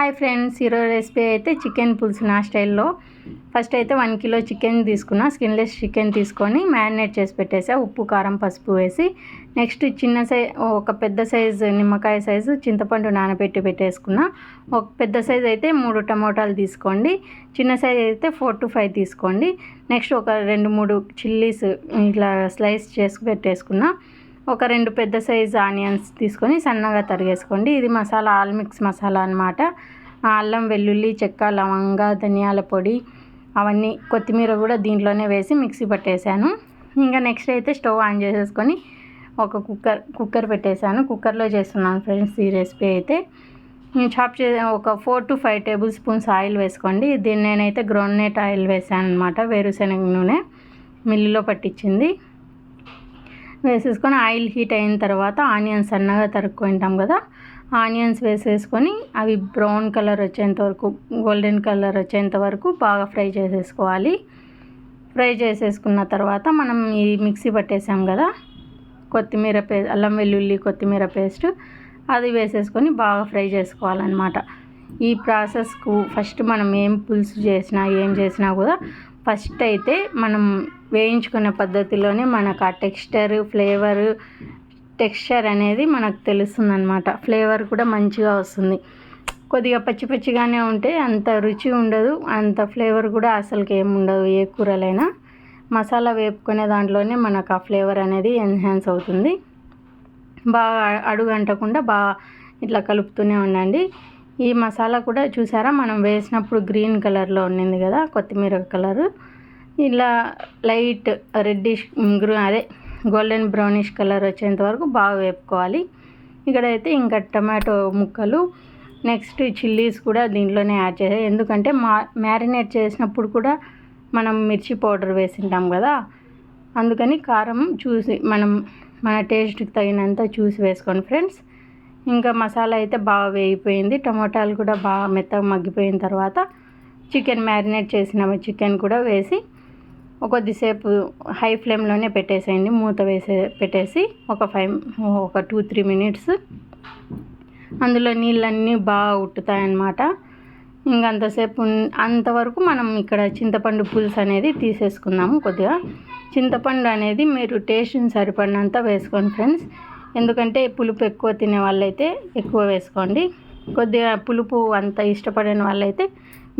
Hi friends ఈరోజు recipe అయితే chicken పులుసు నా స్టైల్లో. ఫస్ట్ అయితే వన్ కిలో చికెన్ తీసుకున్నా స్కిన్లెస్ చికెన్ తీసుకొని మ్యారినేట్ చేసి పెట్టేసా. ఉప్పు కారం పసుపు వేసి నెక్స్ట్ చిన్న సై ఒక పెద్ద సైజు నిమ్మకాయ సైజు చింతపండు నానబెట్టి పెట్టేసుకున్నా. ఒక పెద్ద సైజు అయితే మూడు టమోటాలు తీసుకోండి. చిన్న సైజు అయితే ఫోర్ టు ఫైవ్ తీసుకోండి. నెక్స్ట్ ఒక రెండు మూడు చిల్లీస్ ఇట్లా స్లైస్ చేసి పెట్టేసుకున్నా. ఒక రెండు పెద్ద సైజ్ ఆనియన్స్ తీసుకొని సన్నగా తరిగేసుకోండి. ఇది మసాలా ఆల్ మిక్స్ మసాలా అనమాట అల్లం వెల్లుల్లి చెక్క లవంగ ధనియాల పొడి అవన్నీ కొత్తిమీర కూడా దీంట్లోనే వేసి మిక్సీ పట్టేశాను ఇంకా నెక్స్ట్ అయితే స్టవ్ ఆన్ చేసేసుకొని ఒక కుక్కర్ కుక్కర్ పెట్టేశాను కుక్కర్లో చేస్తున్నాను ఫ్రెండ్స్ ఈ రెసిపీ అయితే. చాప్ చే ఒక four to five table spoons oil వేసుకోండి. దీన్ని నేనైతే గ్రౌండ్నట్ ఆయిల్ వేసాను అనమాట వేరుశనగ నూనె మిల్లులో పట్టించింది. వేసేసుకొని ఆయిల్ హీట్ అయిన తర్వాత ఆనియన్స్ సన్నగా తరుక్కుంటాం కదా ఆనియన్స్ వేసేసుకొని అవి బ్రౌన్ కలర్ వచ్చేంత వరకు గోల్డెన్ కలర్ వచ్చేంత వరకు బాగా ఫ్రై చేసేసుకోవాలి. ఫ్రై చేసేసుకున్న తర్వాత మనం ఈ మిక్సీ పట్టేసాం కదా కొత్తిమీర పే అల్లం వెల్లుల్లి కొత్తిమీర పేస్ట్ అది వేసేసుకొని బాగా ఫ్రై చేసుకోవాలన్నమాట. ఈ ప్రాసెస్కు ఫస్ట్ మనం ఏం పులుసు చేసినా ఏం చేసినా కూడా ఫస్ట్ అయితే మనం వేయించుకునే పద్ధతిలోనే మనకు ఆ టెక్స్చర్ ఫ్లేవర్ టెక్స్చర్ అనేది మనకు తెలుస్తుంది అనమాట ఫ్లేవర్ కూడా మంచిగా వస్తుంది. కొద్దిగా పచ్చి పచ్చిగానే ఉంటే అంత రుచి ఉండదు అంత ఫ్లేవర్ కూడా అసలుకి ఏమి ఉండదు ఏ కూరలైనా. మసాలా వేపుకునే దాంట్లోనే మనకు ఆ ఫ్లేవర్ అనేది ఎన్హాన్స్ అవుతుంది. బాగా అడుగు అంటకుండా బాగా ఇట్లా కలుపుతూనే ఉండండి. ఈ మసాలా కూడా చూసారా? మనం వేసినప్పుడు గ్రీన్ కలర్లో ఉండింది కదా కొత్తిమీర కలరు. ఇలా లైట్ రెడ్డిష్ గ్రూ అదే గోల్డెన్ బ్రౌనిష్ కలర్ వచ్చేంత వరకు బాగా వేపుకోవాలి. ఇక్కడైతే ఇంకా టమాటో ముక్కలు నెక్స్ట్ చిల్లీస్ కూడా దీంట్లోనే యాడ్ చేసాయి ఎందుకంటే మా మ్యారినేట్ చేసినప్పుడు కూడా మనం మిర్చి పౌడర్ వేసింటాం కదా అందుకని కారం చూసి మనం మన టేస్ట్కి తగినంత చూసి వేసుకోండి ఫ్రెండ్స్. ఇంకా మసాలా అయితే బాగా వేగిపోయింది. టమోటాలు కూడా బాగా మెత్తగా మగ్గిపోయిన తర్వాత చికెన్ మ్యారినేట్ చేసిన చికెన్ కూడా వేసి కొద్దిసేపు హై ఫ్లేమ్లోనే పెట్టేసేయండి. మూత వేసే పెట్టేసి ఒక ఫైవ్ ఒక టూ త్రీ మినిట్స్ అందులో నీళ్ళన్నీ బాగా ఉట్టుతాయన్నమాట. ఇంకంతసేపు అంతవరకు మనం ఇక్కడ చింతపండు పులుసు అనేది తీసేసుకుందాము కొద్దిగా. చింతపండు అనేది మీరు టేస్ట్ని సరిపడినంత వేసుకోండి ఫ్రెండ్స్. ఎందుకంటే పులుపు ఎక్కువ తినే వాళ్ళైతే ఎక్కువ వేసుకోండి. కొద్దిగా పులుపు అంత ఇష్టపడిన వాళ్ళైతే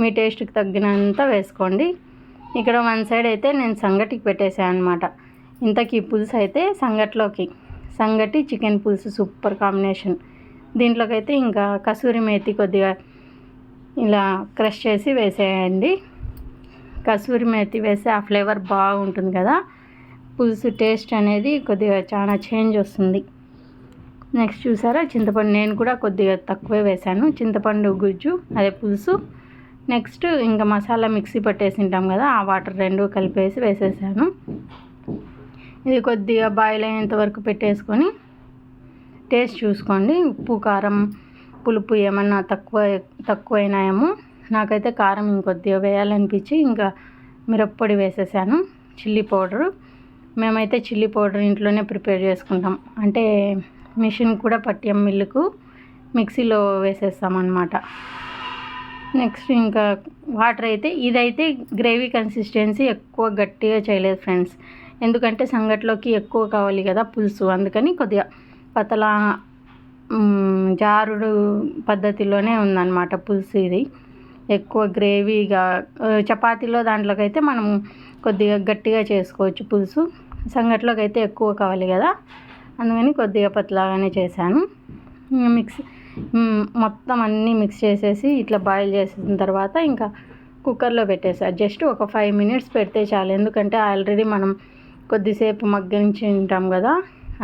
మీ టేస్ట్కి తగ్గినంత వేసుకోండి. ఇక్కడ వన్ సైడ్ అయితే నేను సంగటికి పెట్టేసాను అనమాట ఇంతకీ పులుసు అయితే సంగట్లోకి. సంగటి చికెన్ పులుసు సూపర్ కాంబినేషన్. దీంట్లోకైతే ఇంకా కసూరి మేతి కొద్దిగా ఇలా క్రష్ చేసి వేసేయండి. కసూరి మేతి వేస్తే ఆ ఫ్లేవర్ బాగుంటుంది కదా. పులుసు టేస్ట్ అనేది కొద్దిగా చాలా చేంజ్ వస్తుంది. నెక్స్ట్ చూసారా? చింతపండు నేను కూడా కొద్దిగా తక్కువే వేశాను. చింతపండు గుజ్జు అదే పులుసు. నెక్స్ట్ ఇంకా మసాలా మిక్సీ పట్టేసింటాం కదా ఆ వాటర్ రెండు కలిపేసి వేసేసాను. ఇది కొద్దిగా బాయిల్ అయ్యేంత వరకు పెట్టేసుకొని టేస్ట్ చూసుకోండి. ఉప్పు కారం పులుపు ఏమన్నా తక్కువ తక్కువైనాయేమో. నాకైతే కారం ఇంకొద్దిగా వేయాలనిపించి ఇంకా మిరప్పొడి వేసేసాను. Chilli powder. మేమైతే చిల్లీ పౌడర్ ఇంట్లోనే ప్రిపేర్ చేసుకుంటాం. అంటే మిషన్ కూడా పట్టాం మిల్లుకు. మిక్సీలో వేసేస్తామన్నమాట. నెక్స్ట్ ఇంకా వాటర్ అయితే ఇదైతే గ్రేవీ కన్సిస్టెన్సీ ఎక్కువ గట్టిగా చేయలేదు ఫ్రెండ్స్. ఎందుకంటే సంగట్లోకి ఎక్కువ కావాలి కదా పులుసు. అందుకని కొద్దిగా పతలా జారుడు పద్ధతిలోనే ఉందన్నమాట పులుసు ఇది. ఎక్కువ గ్రేవీగా చపాతీలో దాంట్లోకైతే మనం కొద్దిగా గట్టిగా చేసుకోవచ్చు పులుసు. సంగట్లోకి అయితే ఎక్కువ కావాలి కదా. అందుకని కొద్దిగా పతలాగానే చేశాను. మిక్స్ మొత్తం అన్నీ మిక్స్ చేసేసి ఇట్లా బాయిల్ చేసిన తర్వాత ఇంకా కుక్కర్లో పెట్టేసా. జస్ట్ ఒక ఫైవ్ మినిట్స్ పెడితే చాలు. ఎందుకంటే ఆల్రెడీ మనం కొద్దిసేపు మగ్గించి ఉంటాం కదా.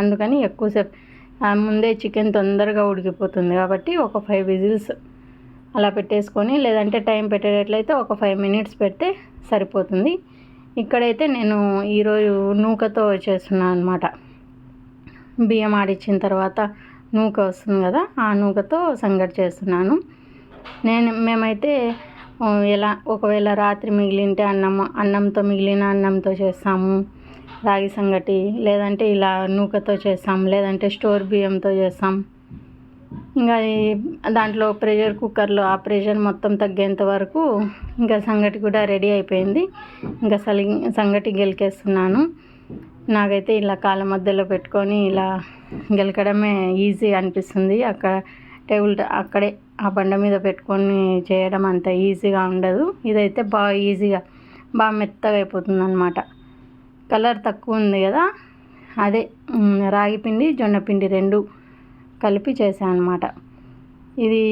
అందుకని ఎక్కువసేపు ముందే చికెన్ తొందరగా ఉడికిపోతుంది కాబట్టి ఒక ఫైవ్ విజిల్స్ అలా పెట్టేసుకొని లేదంటే టైం పెట్టేటట్లయితే ఒక ఫైవ్ మినిట్స్ పెడితే సరిపోతుంది. ఇక్కడైతే నేను ఈరోజు నూకతో చేస్తున్నాను అనమాట బియ్యం ఆడిచ్చిన తర్వాత నూక వస్తుంది కదా ఆ నూకతో సంగటి చేస్తున్నాను. నేను మేమైతే ఎలా ఒకవేళ రాత్రి మిగిలింటే అన్నం అన్నంతో మిగిలిన అన్నంతో చేస్తాము రాగి సంగటి లేదంటే ఇలా నూకతో చేస్తాం లేదంటే స్టోర్ బియ్యంతో చేస్తాం ఇంకా దాంట్లో ప్రెషర్ కుక్కర్లో ఆ ప్రెషర్ మొత్తం తగ్గేంత వరకు ఇంకా సంగటి కూడా రెడీ అయిపోయింది. ఇంకా సలి సంగటి గెలికేస్తున్నాను. నాకైతే ఇలా కాళ్ళ మధ్యలో పెట్టుకొని ఇలా గెలకడమే ఈజీ అనిపిస్తుంది. అక్కడ టేబుల్ అక్కడే ఆ బండ మీద పెట్టుకొని చేయడం అంత ఈజీగా ఉండదు. ఇదైతే బాగా ఈజీగా బాగా మెత్తగా అయిపోతుంది అనమాట కలర్ తక్కువ ఉంది కదా? అదే రాగి పిండి జొన్న పిండి రెండు కలిపి చేశాను అనమాట ఇది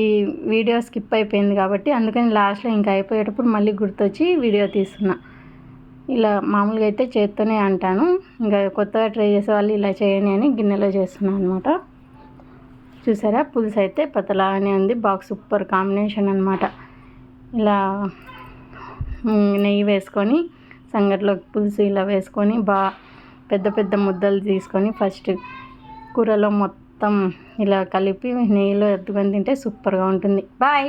వీడియో స్కిప్ అయిపోయింది కాబట్టి అందుకని లాస్ట్లో ఇంకా అయిపోయేటప్పుడు మళ్ళీ గుర్తొచ్చి వీడియో తీస్తున్నా. ఇలా మామూలుగా అయితే చేత్తోనే అంటాను. ఇంకా కొత్తగా ట్రై చేసే వాళ్ళు ఇలా చేయని అని గిన్నెలో చేస్తున్నాను అనమాట చూసారా? పులుసు అయితే పతలాగానే ఉంది. బాగా సూపర్ కాంబినేషన్ అనమాట ఇలా నెయ్యి వేసుకొని సంగట్లో పులుసు ఇలా వేసుకొని బాగా పెద్ద పెద్ద ముద్దలు తీసుకొని ఫస్ట్ కూరలో మొత్తం ఇలా కలిపి నెయ్యిలో ఎత్తుకొని తింటే సూపర్గా ఉంటుంది. బాయ్!